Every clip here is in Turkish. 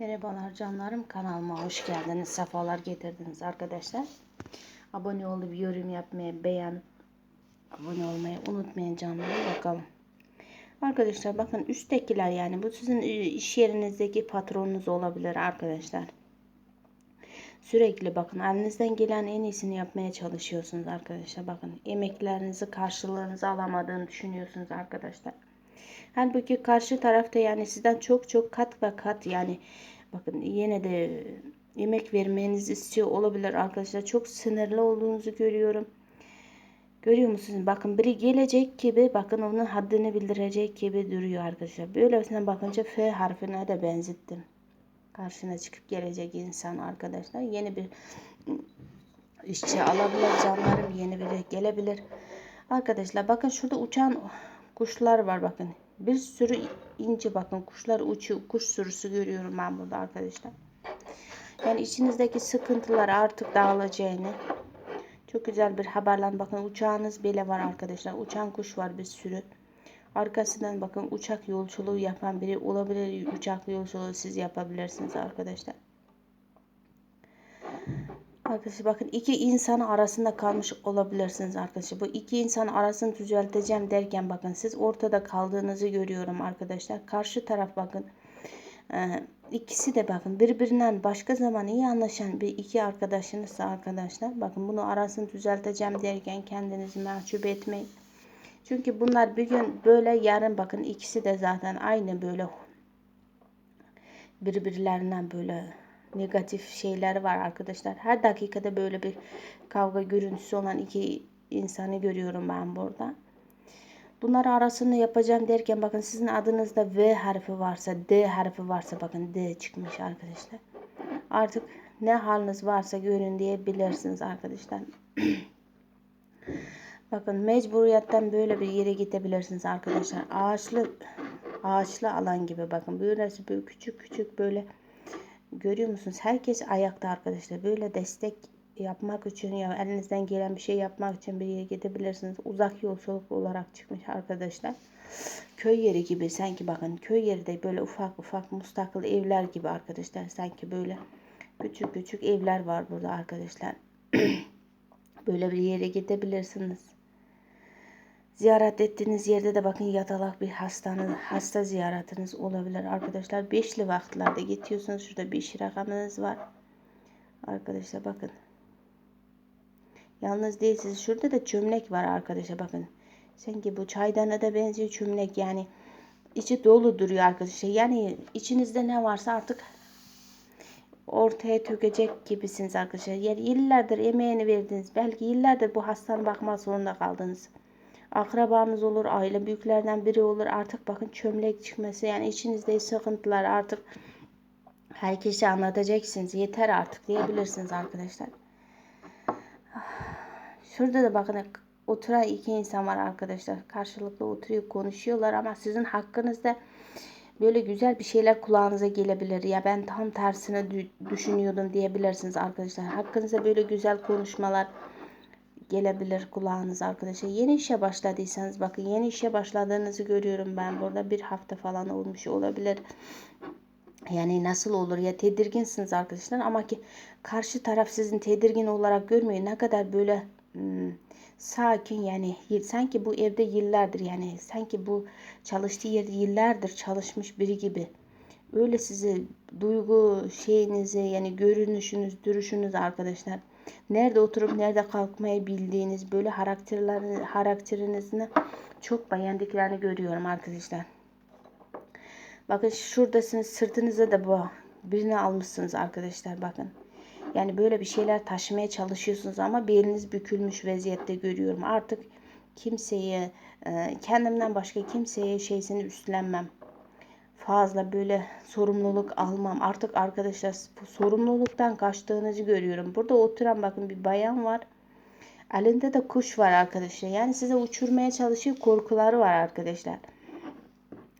Merhabalar canlarım kanalıma hoş geldiniz. Sefalar getirdiniz arkadaşlar. Abone olup yorum yapmayı, beğen, abone olmayı unutmayın canlarım. Bakalım. Arkadaşlar bakın üsttekiler yani bu sizin iş yerinizdeki patronunuz olabilir arkadaşlar. Sürekli bakın elinizden gelen en iyisini yapmaya çalışıyorsunuz arkadaşlar. Bakın emeklerinizi karşılığınızı alamadığını düşünüyorsunuz arkadaşlar. Halbuki karşı tarafta yani sizden çok çok kat ve kat yani bakın yine de yemek vermenizi istiyor olabilir arkadaşlar. Çok sinirli olduğunuzu görüyorum. Görüyor musunuz? Bakın biri gelecek gibi bakın onun haddini bildirecek gibi duruyor arkadaşlar. Böylesine bakınca F harfine de benzettim. Karşına çıkıp gelecek insan arkadaşlar. Yeni bir işçi alabilir canlarım. Yeni biri gelebilir. Arkadaşlar bakın şurada uçan kuşlar var bakın. Bir sürü ince bakın kuşlar uçuyor. Kuş sürüsü görüyorum ben burada arkadaşlar. Yani içinizdeki sıkıntılar artık dağılacağını. Çok güzel bir haberler. Bakın uçağınız bile var arkadaşlar. Uçan kuş var bir sürü. Arkasından bakın uçak yolculuğu yapan biri olabilir. Uçak yolculuğu siz yapabilirsiniz arkadaşlar. Arkadaşlar bakın iki insan arasında kalmış olabilirsiniz arkadaşlar. Bu iki insan arasını düzelteceğim derken bakın siz ortada kaldığınızı görüyorum arkadaşlar. Karşı taraf bakın e, ikisi de bakın birbirinden başka zaman iyi anlaşan bir iki arkadaşınızsa arkadaşlar bakın bunu arasını düzelteceğim derken kendinizi mahcup etmeyin. Çünkü bunlar bir gün böyle yarın bakın ikisi de zaten aynı böyle birbirlerinden böyle negatif şeyler var arkadaşlar. Her dakikada böyle bir kavga görüntüsü olan iki insanı görüyorum ben burada. Bunlar arasını yapacağım derken bakın sizin adınızda V harfi varsa, D harfi varsa bakın D çıkmış arkadaşlar. Artık ne haliniz varsa görün diyebilirsiniz arkadaşlar. bakın mecburiyetten böyle bir yere gidebilirsiniz arkadaşlar. Ağaçlı ağaçlı alan gibi bakın. Böylesi böyle küçük küçük böyle Görüyor musunuz? Herkes ayakta arkadaşlar. Böyle destek yapmak için ya elinizden gelen bir şey yapmak için bir yere gidebilirsiniz. Uzak yolculuk olarak çıkmış arkadaşlar. Köy yeri gibi sanki bakın köy yeri de böyle ufak ufak mustakil evler gibi arkadaşlar. Sanki böyle küçük küçük evler var burada arkadaşlar. böyle bir yere gidebilirsiniz. Ziyaret ettiğiniz yerde de bakın yatalak bir hastanız, hasta ziyaretiniz olabilir arkadaşlar. Beşli vaktlerde gidiyorsunuz. Şurada beş rakamınız var. Arkadaşlar bakın. Yalnız değilsiniz. Şurada da çömlek var arkadaşlar bakın. Sanki bu çaydana da benziyor çömlek yani. içi dolu duruyor arkadaşlar. Yani içinizde ne varsa artık ortaya tökecek gibisiniz arkadaşlar. Yani yıllardır emeğini verdiniz. Belki yıllardır bu hastanın bakma zorunda kaldınız akrabanız olur, aile büyüklerden biri olur. Artık bakın çömlek çıkması yani içinizde sıkıntılar artık herkese anlatacaksınız. Yeter artık diyebilirsiniz arkadaşlar. Şurada da bakın oturan iki insan var arkadaşlar. Karşılıklı oturuyor konuşuyorlar ama sizin hakkınızda böyle güzel bir şeyler kulağınıza gelebilir. Ya ben tam tersine düşünüyordum diyebilirsiniz arkadaşlar. Hakkınızda böyle güzel konuşmalar gelebilir kulağınız arkadaşlar. Yeni işe başladıysanız bakın yeni işe başladığınızı görüyorum ben burada. Bir hafta falan olmuş olabilir. Yani nasıl olur ya tedirginsiniz arkadaşlar ama ki karşı taraf sizin tedirgin olarak görmüyor. Ne kadar böyle hmm, sakin yani sanki bu evde yıllardır yani sanki bu çalıştığı yerde yıllardır çalışmış biri gibi. Öyle sizi duygu şeyinizi yani görünüşünüz, duruşunuz arkadaşlar nerede oturup nerede kalkmayı bildiğiniz böyle karakterlerini, karakterinizini çok beğendiklerini görüyorum arkadaşlar. Bakın şuradasınız sırtınıza da bu birini almışsınız arkadaşlar bakın. Yani böyle bir şeyler taşımaya çalışıyorsunuz ama beliniz bükülmüş vaziyette görüyorum. Artık kimseye e, kendimden başka kimseye şeysini üstlenmem fazla böyle sorumluluk almam. Artık arkadaşlar sorumluluktan kaçtığınızı görüyorum. Burada oturan bakın bir bayan var. Elinde de kuş var arkadaşlar. Yani size uçurmaya çalışıyor. Korkuları var arkadaşlar.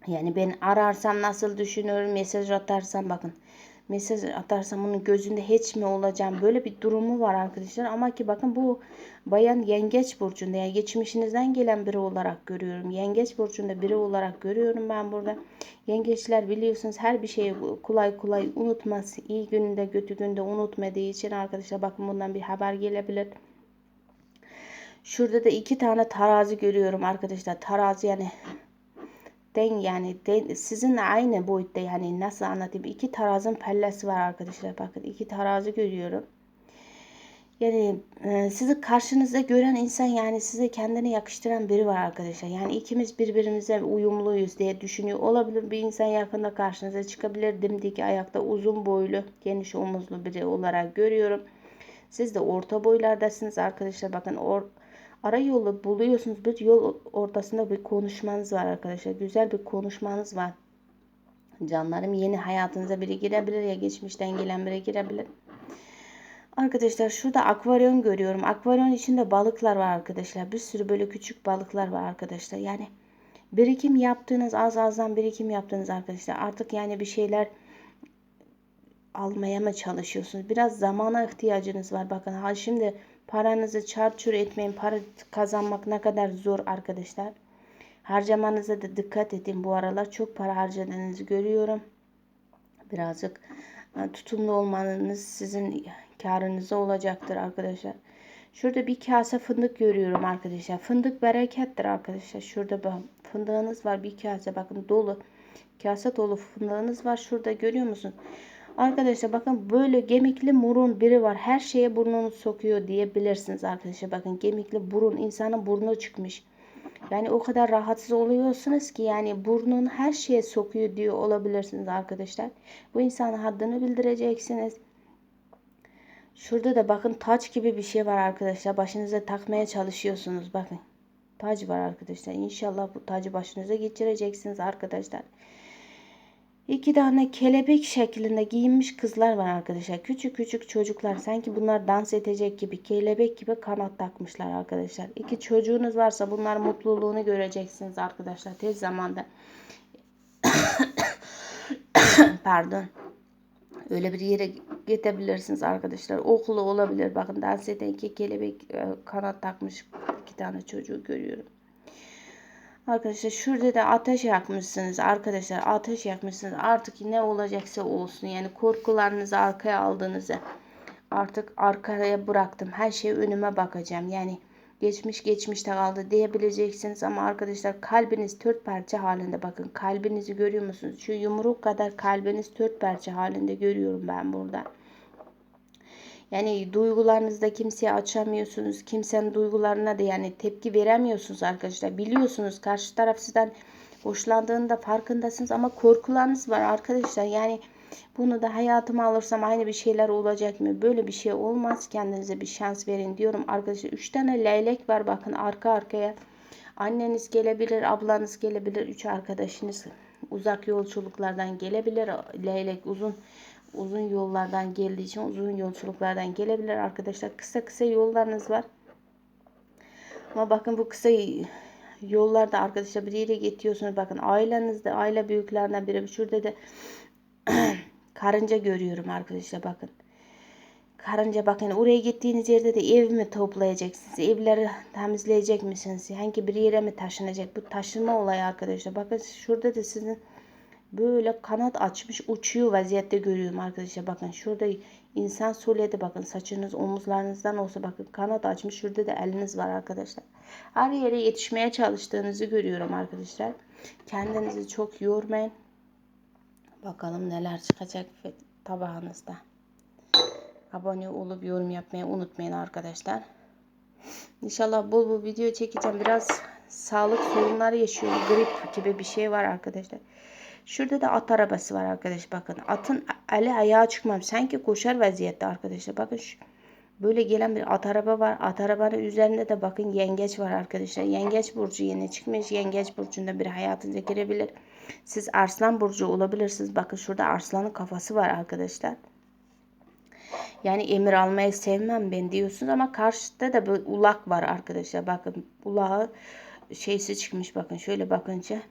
Yani ben ararsam nasıl düşünüyorum mesaj atarsam bakın. Mesaj atarsam onun gözünde hiç mi olacağım? Böyle bir durumu var arkadaşlar. Ama ki bakın bu bayan yengeç burcunda yani geçmişinizden gelen biri olarak görüyorum. Yengeç burcunda biri olarak görüyorum ben burada. Yengeçler biliyorsunuz her bir şeyi kolay kolay unutmaz. İyi gününde kötü günde unutmadığı için arkadaşlar bakın bundan bir haber gelebilir. Şurada da iki tane terazi görüyorum arkadaşlar. Terazi yani den yani den, sizinle aynı boyutta yani nasıl anlatayım iki tarazın pellesi var arkadaşlar bakın iki terazi görüyorum. Yani e, sizi karşınızda gören insan yani size kendini yakıştıran biri var arkadaşlar. Yani ikimiz birbirimize uyumluyuz diye düşünüyor olabilir. Bir insan yakında karşınıza çıkabilir. Dimdik ayakta uzun boylu geniş omuzlu biri olarak görüyorum. Siz de orta boylardasınız arkadaşlar. Bakın or ara yolu buluyorsunuz. Bir yol ortasında bir konuşmanız var arkadaşlar. Güzel bir konuşmanız var. Canlarım yeni hayatınıza biri girebilir ya geçmişten gelen biri girebilir. Arkadaşlar şurada akvaryum görüyorum. Akvaryum içinde balıklar var arkadaşlar. Bir sürü böyle küçük balıklar var arkadaşlar. Yani birikim yaptığınız az azdan birikim yaptığınız arkadaşlar. Artık yani bir şeyler almaya mı çalışıyorsunuz? Biraz zamana ihtiyacınız var. Bakın ha şimdi paranızı çarçur etmeyin. Para kazanmak ne kadar zor arkadaşlar. Harcamanıza da dikkat edin. Bu aralar çok para harcadığınızı görüyorum. Birazcık e, tutumlu olmanız sizin karınıza olacaktır arkadaşlar. Şurada bir kase fındık görüyorum arkadaşlar. Fındık berekettir arkadaşlar. Şurada fındığınız var bir kase bakın dolu. Kase dolu fındığınız var. Şurada görüyor musun? Arkadaşlar bakın böyle gemikli burun biri var. Her şeye burnunu sokuyor diyebilirsiniz arkadaşlar. Bakın gemikli burun insanın burnu çıkmış. Yani o kadar rahatsız oluyorsunuz ki yani burnun her şeye sokuyor diyor olabilirsiniz arkadaşlar. Bu insanın haddini bildireceksiniz. Şurada da bakın taç gibi bir şey var arkadaşlar. Başınıza takmaya çalışıyorsunuz. Bakın tac var arkadaşlar. İnşallah bu tacı başınıza geçireceksiniz arkadaşlar. İki tane kelebek şeklinde giyinmiş kızlar var arkadaşlar. Küçük küçük çocuklar. Sanki bunlar dans edecek gibi. Kelebek gibi kanat takmışlar arkadaşlar. İki çocuğunuz varsa bunlar mutluluğunu göreceksiniz arkadaşlar. Tez zamanda. Pardon. Öyle bir yere gidebilirsiniz arkadaşlar. Okulu olabilir. Bakın dans eden iki kelebek e, kanat takmış iki tane çocuğu görüyorum. Arkadaşlar şurada da ateş yakmışsınız arkadaşlar ateş yakmışsınız. Artık ne olacaksa olsun yani korkularınızı arkaya aldığınızı artık arkaya bıraktım. Her şey önüme bakacağım. Yani geçmiş geçmişte kaldı diyebileceksiniz ama arkadaşlar kalbiniz dört parça halinde. Bakın kalbinizi görüyor musunuz? Şu yumruk kadar kalbiniz dört parça halinde görüyorum ben burada. Yani duygularınızda kimseye açamıyorsunuz. Kimsenin duygularına da yani tepki veremiyorsunuz arkadaşlar. Biliyorsunuz karşı taraf sizden hoşlandığında farkındasınız ama korkularınız var arkadaşlar. Yani bunu da hayatıma alırsam aynı bir şeyler olacak mı? Böyle bir şey olmaz. Kendinize bir şans verin diyorum. Arkadaşlar 3 tane leylek var bakın arka arkaya. Anneniz gelebilir, ablanız gelebilir, üç arkadaşınız uzak yolculuklardan gelebilir. Leylek uzun uzun yollardan geldiği için uzun yolculuklardan gelebilir arkadaşlar. Kısa kısa yollarınız var. Ama bakın bu kısa yollarda arkadaşlar bir yere gidiyorsunuz. Bakın ailenizde aile büyüklerinden biri. Şurada da karınca görüyorum arkadaşlar bakın. Karınca bakın oraya gittiğiniz yerde de ev mi toplayacaksınız? Evleri temizleyecek misiniz? Hangi bir yere mi taşınacak? Bu taşınma olayı arkadaşlar. Bakın şurada da sizin böyle kanat açmış uçuyor vaziyette görüyorum arkadaşlar. Bakın şurada insan solyede bakın saçınız omuzlarınızdan olsa bakın kanat açmış. Şurada da eliniz var arkadaşlar. Her yere yetişmeye çalıştığınızı görüyorum arkadaşlar. Kendinizi çok yormayın. Bakalım neler çıkacak tabağınızda. Abone olup yorum yapmayı unutmayın arkadaşlar. İnşallah bol bol video çekeceğim. Biraz sağlık sorunları yaşıyorum. Grip gibi bir şey var arkadaşlar. Şurada da at arabası var arkadaş bakın. Atın eli ayağa çıkmam. Sanki koşar vaziyette arkadaşlar. Bakın şu, böyle gelen bir at araba var. At arabanın üzerinde de bakın yengeç var arkadaşlar. Yengeç burcu yeni çıkmış. Yengeç burcunda bir hayatınıza girebilir. Siz arslan burcu olabilirsiniz. Bakın şurada arslanın kafası var arkadaşlar. Yani emir almayı sevmem ben diyorsunuz ama karşıda da böyle ulak var arkadaşlar. Bakın ulağı şeysi çıkmış bakın şöyle bakınca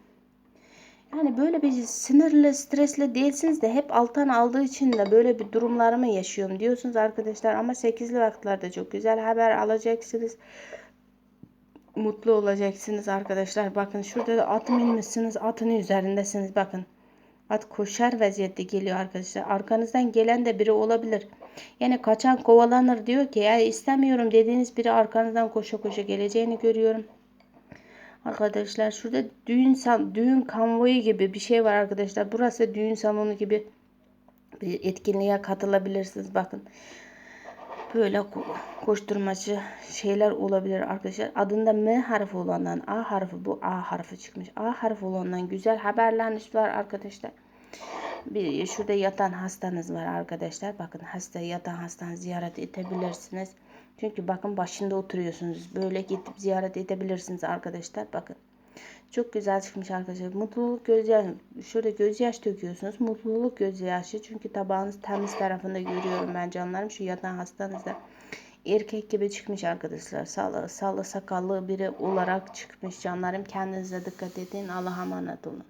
Yani böyle bir sinirli, stresli değilsiniz de hep alttan aldığı için de böyle bir durumlarımı yaşıyorum diyorsunuz arkadaşlar. Ama 8'li vakitlerde çok güzel haber alacaksınız. Mutlu olacaksınız arkadaşlar. Bakın şurada da at binmişsiniz. Atın üzerindesiniz bakın. At koşar vaziyette geliyor arkadaşlar. Arkanızdan gelen de biri olabilir. Yani kaçan kovalanır diyor ki ya istemiyorum dediğiniz biri arkanızdan koşa koşa geleceğini görüyorum. Arkadaşlar şurada düğün sal düğün konvoyu gibi bir şey var arkadaşlar. Burası düğün salonu gibi bir etkinliğe katılabilirsiniz. Bakın böyle ko- koşturmacı şeyler olabilir arkadaşlar. Adında M harfi olandan A harfi bu A harfi çıkmış. A harfi olandan güzel haberler var arkadaşlar. Bir şurada yatan hastanız var arkadaşlar. Bakın hasta yatan hastanı ziyaret edebilirsiniz. Çünkü bakın başında oturuyorsunuz. Böyle gidip ziyaret edebilirsiniz arkadaşlar. Bakın. Çok güzel çıkmış arkadaşlar. Mutluluk gözyaşı. Şurada gözyaş döküyorsunuz. Mutluluk gözyaşı. Çünkü tabağınız temiz tarafında görüyorum ben canlarım. Şu yatan hastanızda erkek gibi çıkmış arkadaşlar. Sağlı, sağlı sakallı biri olarak çıkmış canlarım. Kendinize dikkat edin. Allah'a emanet olun.